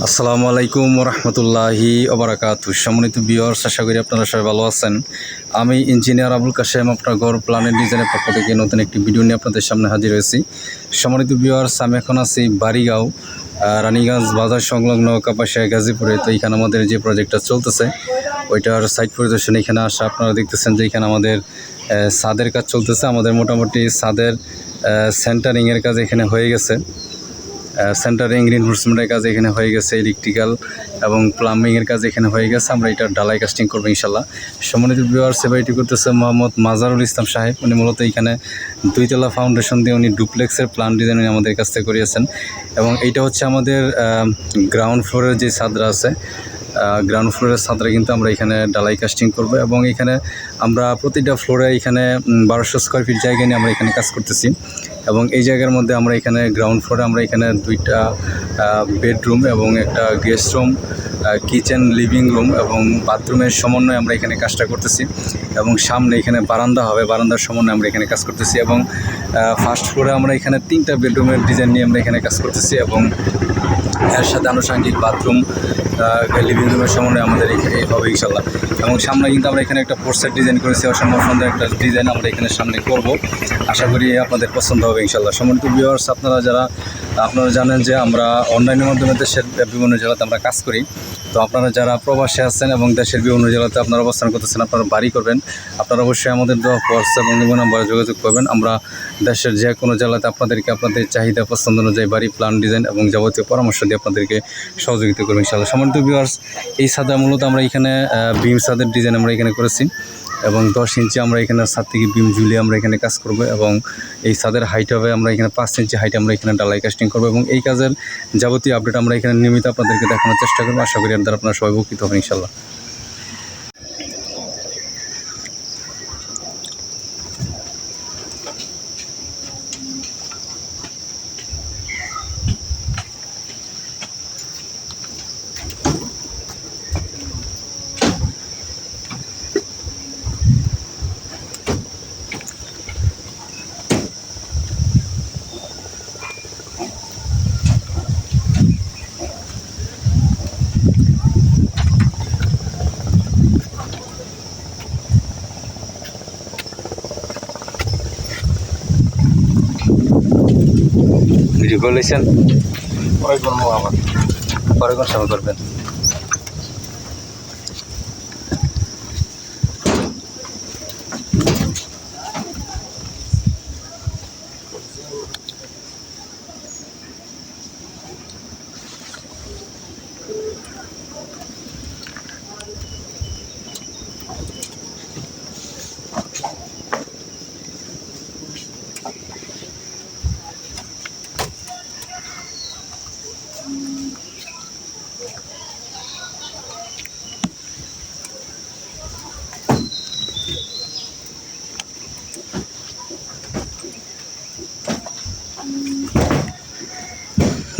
আসসালামু আলাইকুম রহমতুল্লাহি ওবরাকাতু। সম্মানিত বিয়র্স আশা করি আপনারা সবাই ভালো আছেন। আমি ইঞ্জিনিয়ার আবুল কাশেম, আপনার ঘর প্ল্যানের ডিজাইনের পক্ষ থেকে নতুন একটি ভিডিও নিয়ে আপনাদের সামনে হাজির হয়েছি। সম্মানিত বিয়র্স আমি এখন আছি বাড়িগাঁও রানীগঞ্জ বাজার সংলগ্ন কাপাসিয়া গাজীপুরে। তো এখানে আমাদের যে প্রজেক্টটা চলতেছে, ওইটার সাইট পরিদর্শন এখানে আসা, আপনারা দেখতেছেন যে এখানে আমাদের ছাদের কাজ চলতেছে। আমাদের মোটামুটি ছাদের সেন্টারিংয়ের কাজ এখানে হয়ে গেছে। সেন্টারিং রিনফোর্সমেন্টের কাজ এখানে হয়ে গেছে ইলেকট্রিক্যাল এবং প্লাম্বিংয়ের কাজ এখানে হয়ে গেছে। আমরা এটা ডালাই কাস্টিং করব ইনশাল্লাহ। সম্মানিত বিওয়ার সেবাইটি করতেছে মোহাম্মদ মাজারুল ইসলাম সাহেব। উনি মূলত এখানে দুইতলা ফাউন্ডেশন দিয়ে উনি ডুপ্লেক্সের প্ল্যান ডিজাইন উনি আমাদের কাছ থেকে করিয়েছেন। এবং এইটা হচ্ছে আমাদের গ্রাউন্ড ফ্লোরের যে ছাদরা আছে গ্রাউন্ড ফ্লোরের ছাদরা কিন্তু আমরা এখানে ডালাই কাস্টিং করব। এবং এখানে আমরা প্রতিটা ফ্লোরে এখানে বারোশো স্কোয়ার ফিট জায়গা নিয়ে আমরা এখানে কাজ করতেছি। এবং এই জায়গার মধ্যে আমরা এখানে গ্রাউন্ড ফ্লোরে আমরা এখানে দুইটা বেডরুম এবং একটা guest room kitchen living room এবং বাথরুমের সমন্বয়ে আমরা এখানে কাজটা করতেছি এবং সামনে এখানে বারান্দা হবে, বারান্দার সমন্বয়ে আমরা এখানে কাজ করতেছি এবং ফার্স্ট ফ্লোরে আমরা এখানে তিনটা বেডরুমের ডিজাইন নিয়ে আমরা এখানে কাজ করতেছি এবং এর সাথে আনুষঙ্গিক বাথরুম লিভিং রুমের সমন্বয়ে আমাদের এখানে হবে ইনশাল্লাহ এবং সামনে কিন্তু আমরা এখানে একটা পোর্সের ডিজাইন করেছি অসম্ভব সুন্দর একটা ডিজাইন আমরা এখানে সামনে করব। আশা করি আপনাদের পছন্দ হবে ইনশাল্লাহ সমন্বিত ভিউয়ার্স আপনারা যারা আপনারা জানেন যে আমরা অনলাইনের মাধ্যমে দেশের বিভিন্ন জেলাতে আমরা কাজ করি। তো আপনারা যারা প্রবাসে আছেন এবং দেশের বিভিন্ন জেলাতে আপনারা অবস্থান করতেছেন, আপনারা বাড়ি করবেন। আপনারা অবশ্যই আমাদের হোয়াটসঅ্যাপ এবং ইমো নাম্বারে যোগাযোগ করবেন। আমরা দেশের যে কোনো জেলাতে আপনাদেরকে আপনাদের চাহিদা, পছন্দ অনুযায়ী বাড়ি প্ল্যান ডিজাইন এবং যাবতীয় পরামর্শ দিয়ে আপনাদেরকে সহযোগিতা করবেন ইনশাআল্লাহ। সম্মানিত ভিউয়ার্স এই সাদা মূলত আমরা এখানে বিম সাদের ডিজাইন আমরা এখানে করেছি। এবং দশ ইঞ্চি আমরা এখানে সাত থেকে বিম ঝুলিয়ে আমরা এখানে কাজ করব এবং এই ছাদের হাইট হবে আমরা এখানে পাঁচ ইঞ্চি হাইট আমরা এখানে ডালাই কাস্টিং করব এবং এই কাজের যাবতীয় আপডেট আমরা এখানে নিয়মিত আপনাদেরকে দেখানোর চেষ্টা করব। আশা করি আপনারা সবাই উপকৃত হবেন ইনশাল্লাহ ভিডিও করেছেন পরে করব আবার পরে কোন সময় করবেন?